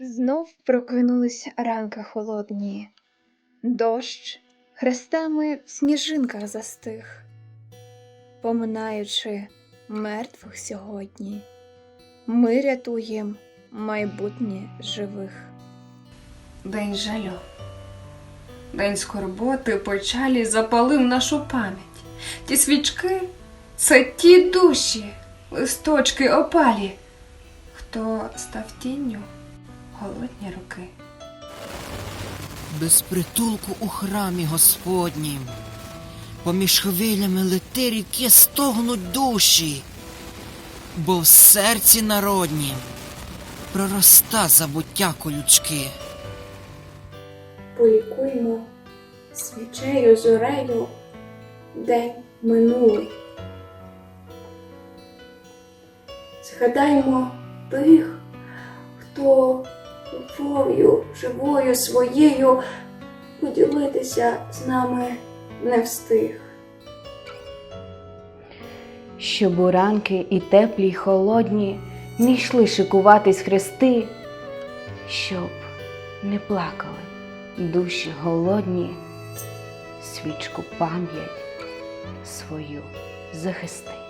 Знов прокинулись ранки холодні, дощ хрестами в сніжинках застиг, поминаючи мертвих сьогодні, ми рятуєм майбутнє живих. День жалю. День скорботи, печалі запалив нашу пам'ять. Ті свічки це ті душі, листочки опалі, хто став тінню голодні руки. без притулку у храмі Господнім. Поміж хвилями лети ріки стогнуть душі, бо в серці народнім пророста забуття колючки. полікуймо свічею зорею день минулий. Згадаймо тих, любов'ю живою своєю поділитися з нами не встиг. щоб у ранки і теплі, й холодні не йшли шикуватись хрести, щоб не плакали душі голодні, свічку пам'ять свою захисти.